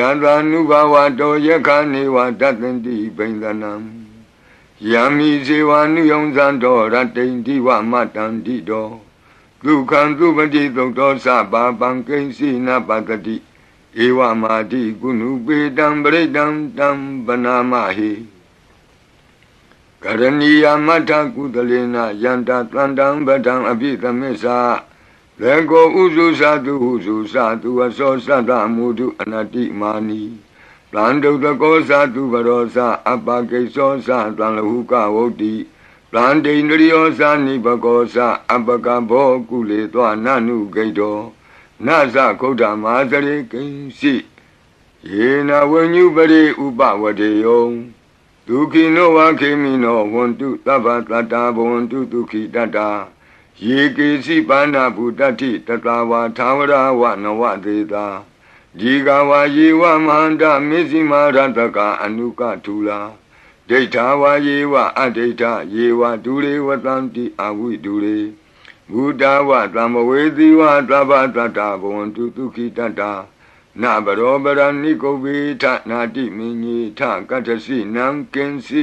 ယံသာနုဘဝတောယခနေဝတတ္တန္တိဘိန္ဒနံယံမိဇေဝနုယုံဇံတော်ရတ္တိန္တိဝမတန္တိတောဒုက္ခံသူပတိသုတ်တော်စပါပံကိဉ္စီနပတ္တိဧဝမာတိကုဏုပေတံပရိတံတံဗနာမဟိကရဏီယမထကုသလေနယန္တတန္တံဗဒံအပိသမစ္ဆာ လေကိုဥစုသတုဟုစုသတုအစောသတ္တမုဒုအနတိမာနီတန်တုတကောသတုဘရောသအပကိသောသတံလဟုကဝုတ်တိတန်တိန္ဒရိယောသနိဘကောသအပကဘောကုလေသောနနုဂိတောနသခုဒ္ဓမာသရေကိဉ္စီယေနဝဉ္ညုပရိဥပဝတေယောဒုခိနောဝခေမိနောဝန္တုသဗ္ဗတတ္တာဘဝန္တုဒုခိတတ္တာ ယေကေစီပါဏဗုတ္တိတတဝါသာဝရဝနဝသေတာဒီကဝါယေဝမဟာန္တမေဇိမာရတကအနုကထူလာဒိဋ္ဌာဝါယေဝအဒိဋ္ဌယေဝဒူရေဝတံတိအဝိဒူရေဘုဒ္ဓဝသံမဝေသီဝသဗ္ဗတတ္တဘဝန္တုဒုခိတတ္တာနဘရောပရဏိကုဗေထနာတိမင်းကြီးထကတ္တစီနံကင်စီ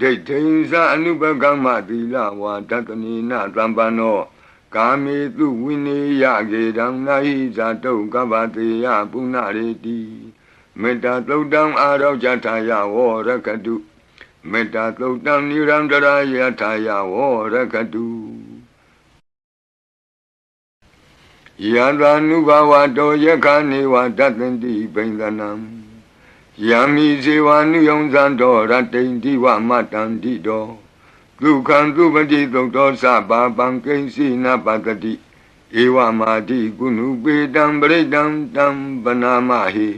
ဒိဋ္ဌိဉ္စအနုပကမ္မသီလဝါတတနိနသံပန္နောကာမေတုဝိနေယကေတံနာဟိဇာတုကပ္ပတေယပုဏ္ဏရေတိမေတ္တာသုတ်တံအာရောဇထာယဝရကတုမေတ္တာသုတ်တံနိရန္တရာယထာယဝရကတုယံသာနုဘဝတောယခနေဝတတ္တန္တိဘိန္ဒနံ ယံမိဇေဝနုယုံဇံတော်ရတ္တိန္တိဝမတန္တိတောဒုက္ခံသူပတိသုတ်တော်စပါပံကိဉ္စီနပတတိဧဝမာတိကုဏုပေတံပရိတံတံဗနာမဟိ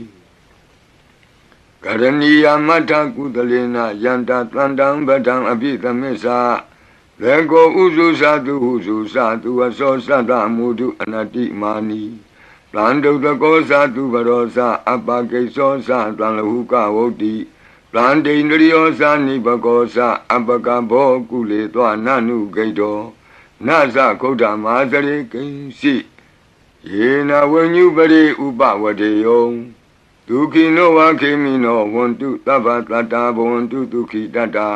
ကရဏီယမထကုသလေနယန္တတန္တံဗဒံအပိသမစ္ဆာလေကိုဥစုသတုဟုစုသတုအစောသတ္တမုဒုအနတိမာနီ တန်တုတကောသတုဘရောသအပကိသောသတံလဟုကဝုတ်တိတန်တိန္ဒရိယောသနိဘကောသအပကဘောကုလေသောနနုဂိတောနသခုဒ္ဓမာသရေကိဉ္စီယေနဝဉ္ညုပရိဥပဝတေယောဒုခိနောဝခေမိနောဝန္တုသဗ္ဗတတ္တာဘဝန္တုဒုခိတတ္တာ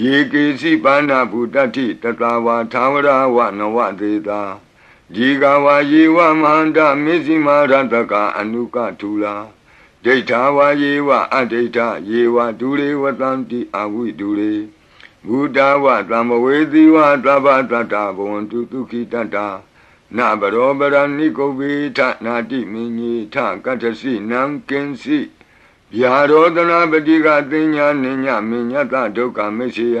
ယေကေစီပါဏဗုတ္တိတတဝါသာဝရဝနဝသေတာ ဒီကဝါယေဝမဟာန္တမေဇိမာရတကအနုကထူလာဒိဋ္ဌာဝါယေဝအဒိဋ္ဌယေဝဒူရေဝတံတိအဝိဒူရေဘုဒ္ဓဝသံမဝေသီဝသဗ္ဗတတ္တဘဝန္တုဒုခိတတ္တာနဘရောပရဏိကုဗေထနာတိမင်းကြီးထကတ္တစီနံကင်စီဗျာရောဒနာပတိကသင်ညာနိညာမညတဒုက္ခမရှိယ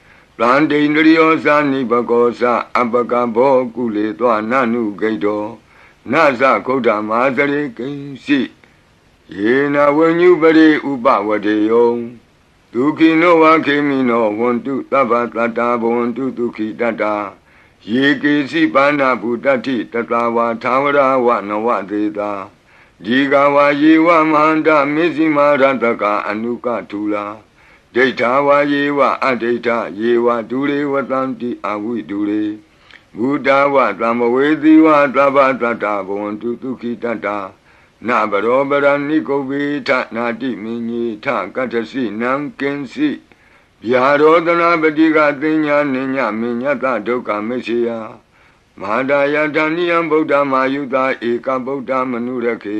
တလန္တိန္ဒရိယောသာနိဘကောသအပကဘောကုလေသောနနုဂိတောနသခုဒ္ဓမာသရေကိဉ္စီယေနဝဉ္ညုပရိဥပဝတေယောဒုခိနောဝခေမိနောဝန္တုသဗ္ဗတတ္တာဘဝန္တုဒုခိတတ္တာယေကေစီပါဏဗုတ္တိတတဝါသာဝရဝနဝသေတာဒီကဝါယေဝမဟန္တမေဇိမာရတကအနုကထူလာ ဒိဋ္ဌာဝါယေဝအဒိဋ္ဌယေဝဒုရေဝတံတိအဝိဒုရေဘုဒ္ဓဝသံမဝေသီဝသဗ္ဗတတ္တဘဝန္တုဒုခိတတ္တာနဘရောပရဏိကုဝေထနာတိမင်းကြီးထကတ္ထစီနံကင်စီဗျာရောဒနာပတိကသိညာနိညာမညတဒုက္ခမရှိယမဟာဒယတဏိယံဗုဒ္ဓမာယုတာဧကဗုဒ္ဓမနုရခေ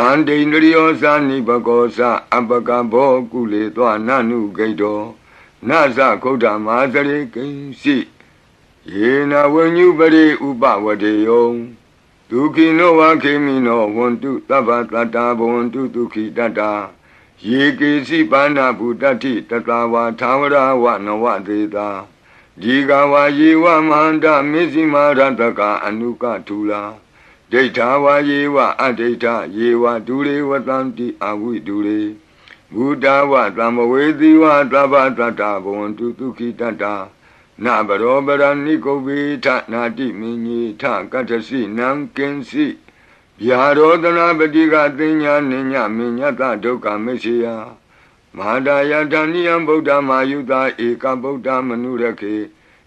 တန်တိန္ဒရိယောသနိဘကောသအပကဘောကုလေသောနနုဂိတောနသခုဒ္ဓမာသရေကိဉ္စီယေနဝဉ္ညုပရိဥပဝတေယောဒုခိနောဝခေမိနောဝန္တုသဗ္ဗတတ္တာဘဝန္တုဒုခိတတ္တာယေကေစီပါဏဗုတ္တိတတဝါသာဝရဝနဝသေတာဒီကဝါယေဝမဟန္တမေဇိမာရတကအနုကထူလာ ဒိဋ္ဌာဝါယေဝအဒိဋ္ဌယေဝဒူရေဝတံတိအဝိဒူရေဘုဒ္ဓဝသံမဝေသီဝသဗ္ဗတတ္တဘဝန္တုဒုခိတတ္တာနဘရောပရဏိကုဗေထနာတိမင်းကြီးထကတ္ထစီနံကင်စီဗျာရောဒနာပတိကသိညာနိညာမညတဒုက္ခမရှိယမဟာဒယတဏိယံဗုဒ္ဓမာယုတာဧကဗုဒ္ဓမနုရခေ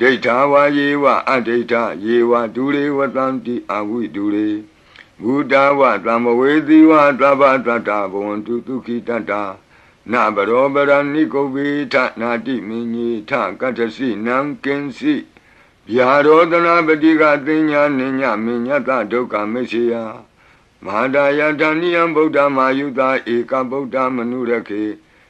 ဒိဋ္ဌာဝါယေဝအဒိဋ္ဌယေဝဒူရေဝတံတိအဝိဒူရေဘုဒ္ဓဝသံမဝေသီဝသဗ္ဗတတ္တဘဝန္တုဒုခိတတ္တာနဘရောပရဏိကုဗေထနာတိမင်းကြီးထကတ္တစီနံကင်စီဗျာရောဒနာပတိကသိညာနိညာမညတဒုက္ခမရှိယမဟာဒယတဏိယံဗုဒ္ဓမာယုတာဧကဗုဒ္ဓမနုရခေ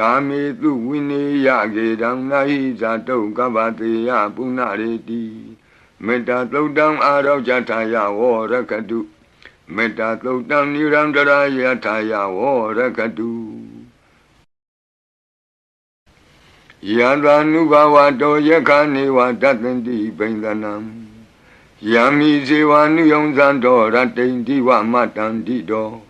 ကာမေတုဝိနေယကေတံနာဟိဇာတုကပ္ပတေယပုဏ္ဏရေတိမေတ္တာသုတ်တံအာရောဇထာယဝရကတုမေတ္တာသုတ်တံနိရန္တရာယထာယဝရကတုယံသာနုဘဝတောယခနေဝတတ္တန္တိဘိန္ဒနံယံမိဇေဝနုယုံဇံတော်ရတိန်တိဝမတံတိတော်